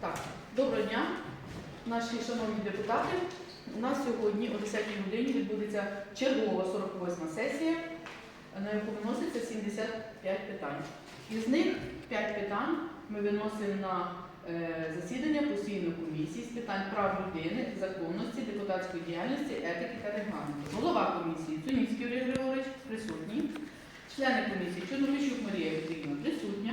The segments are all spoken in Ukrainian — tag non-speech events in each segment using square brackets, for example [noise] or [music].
Так, доброго дня, наші шановні депутати. У нас сьогодні о 10 годині відбудеться чергова 48 сесія, на яку виноситься 75 питань. Із них 5 питань ми виносимо на е, засідання постійної комісії з питань прав людини, законності, депутатської діяльності, етики та регламенту. Голова комісії Цуніцький Юрій Григорович присутній. Члени комісії Чорновищук Марія Петрівна присутня.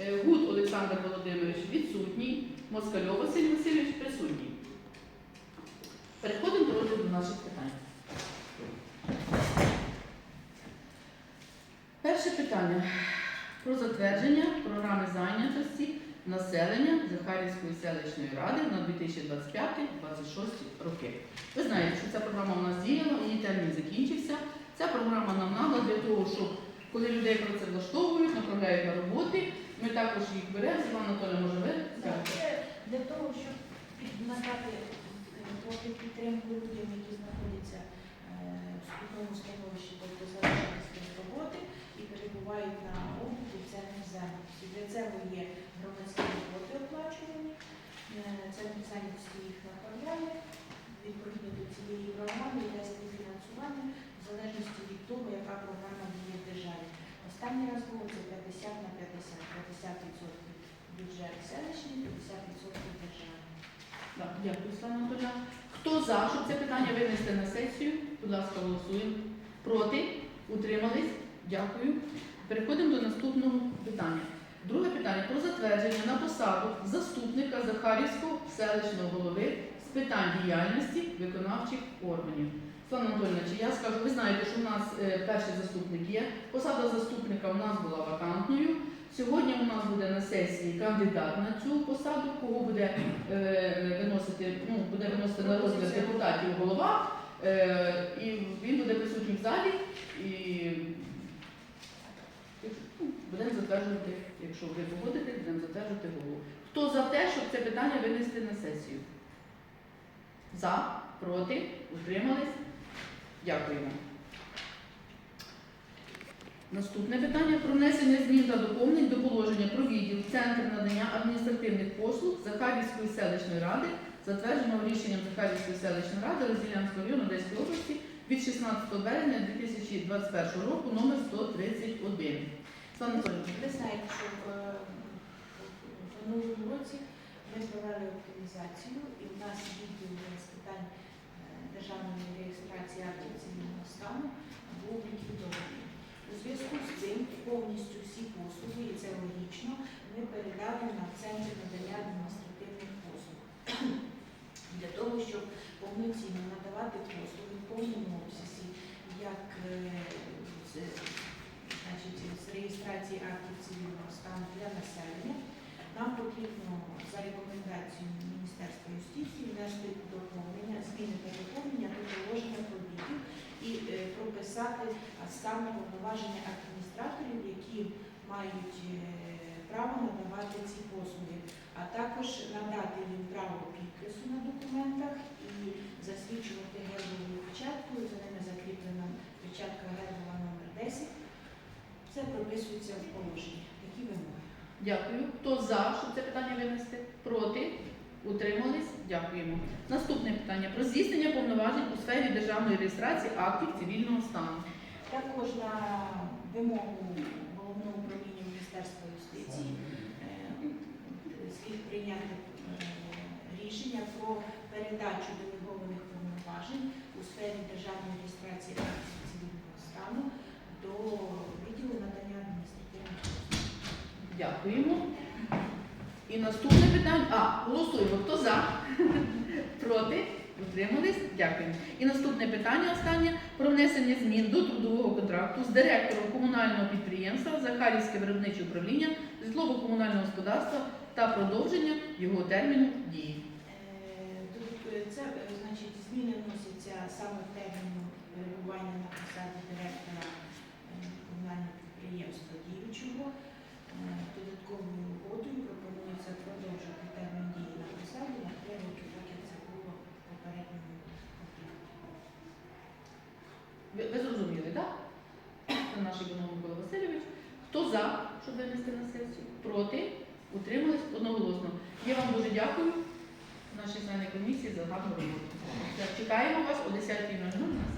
Е, Гуд Олександр Володимирович відсутній, Москальов Василь Васильович присутній. Переходимо до розгляду наших питань. Перше питання про затвердження програми зайнятості населення Захарівської селищної ради на 2025-2026 роки. Ви знаєте, що ця програма у нас діяла, її термін закінчився. Ця програма нам надала для того, щоб коли людей працевлаштовують, направляють на роботи, ми також їх беремо. Світлана Анатолія, може ви? для того, щоб надати е, підтримку людям, які знаходяться е, в скрутному становищі, тобто залишились без роботи і перебувають на обліку в центрі зайнятості. Для цього є громадські роботи оплачувані, е, центр зайнятості їх направляє. Відповідно до цієї програми йде співфінансування в залежності від того, яка програма діє в державі. Останній раз було це 50 на 50, 50% бюджет селищний, 50% державний. Дякую, Світлана Анатолія. Хто за, щоб це питання винести на сесію? Будь ласка, голосуємо. Проти? Утримались? Дякую. Переходимо до наступного питання. Друге питання про затвердження на посаду заступника Захарівського селищного голови питань діяльності виконавчих органів. Світлана Анатольовна, я скажу, ви знаєте, що в нас е, перший заступник є. Посада заступника в нас була вакантною. Сьогодні у нас буде на сесії кандидат на цю посаду, кого буде е, виносити, ну, буде виносити на розгляд депутатів голова, е, і він буде присутній в залі і ну, будемо затверджувати, якщо ви погодите, будемо затверджувати голову. Хто за те, щоб це питання винести на сесію? За, проти, утримались? Дякуємо. Наступне питання про внесення змін та доповнень до положення про відділ Центр надання адміністративних послуг Захарівської селищної ради, затвердженого рішенням Захарівської селищної ради Розділянського району Одеської області від 16 березня 2021 року номер 131. Слава Ви знаєте, що е, в минулому році ми провели оптимізацію і в нас відділ з питань державної реєстрації актів цивільного стану був ліквідований. У зв'язку з цим повністю всі послуги, і це логічно, ми передали на центр надання адміністративних послуг. [coughs] Для того, щоб повноцінно надавати послуги в повному обсязі, як з, значить, з реєстрації актів цивільного стану для населення, нам потрібно за рекомендацією Міністерства юстиції внести доповнення, зміни та доповнення до положення про відділ і е, прописати саме повноваження адміністраторів, які мають е, право надавати ці послуги, а також надати їм право підпису на документах і засвідчувати гербовою печаткою, за ними закріплена печатка гербова номер 10. Це прописується в. Дякую. Хто за, щоб це питання винести? Проти? Утримались? Дякуємо. Наступне питання про здійснення повноважень у сфері державної реєстрації актів цивільного стану. Також на вимогу головного управління Міністерства юстиції е, слід прийняти е, рішення про передачу делегованих повноважень у сфері державної реєстрації актів цивільного стану до відділу надання адміністративних послуг. Дякуємо. І наступне питання. А, голосуємо. Хто за? Проти? Утримались? Дякуємо. І наступне питання останнє про внесення змін до трудового контракту з директором комунального підприємства Захарівське виробниче управління житлово-комунального господарства та продовження його терміну дії. Е, е, Це е, значить зміни вносяться саме в терміну перебування на посаді директора е, комунального підприємства діючого. Е, Додатковою угодою пропонується продовжити термін дії на посаді на три роки, так як це було в попередньому контракті. Ви, ви зрозуміли, так? Це наш Микола Васильович. Хто за, щоб винести на сесію? Проти? Утримались одноголосно. Я вам дуже дякую, наші члени комісії, за гарну роботу. Чекаємо вас о 10.00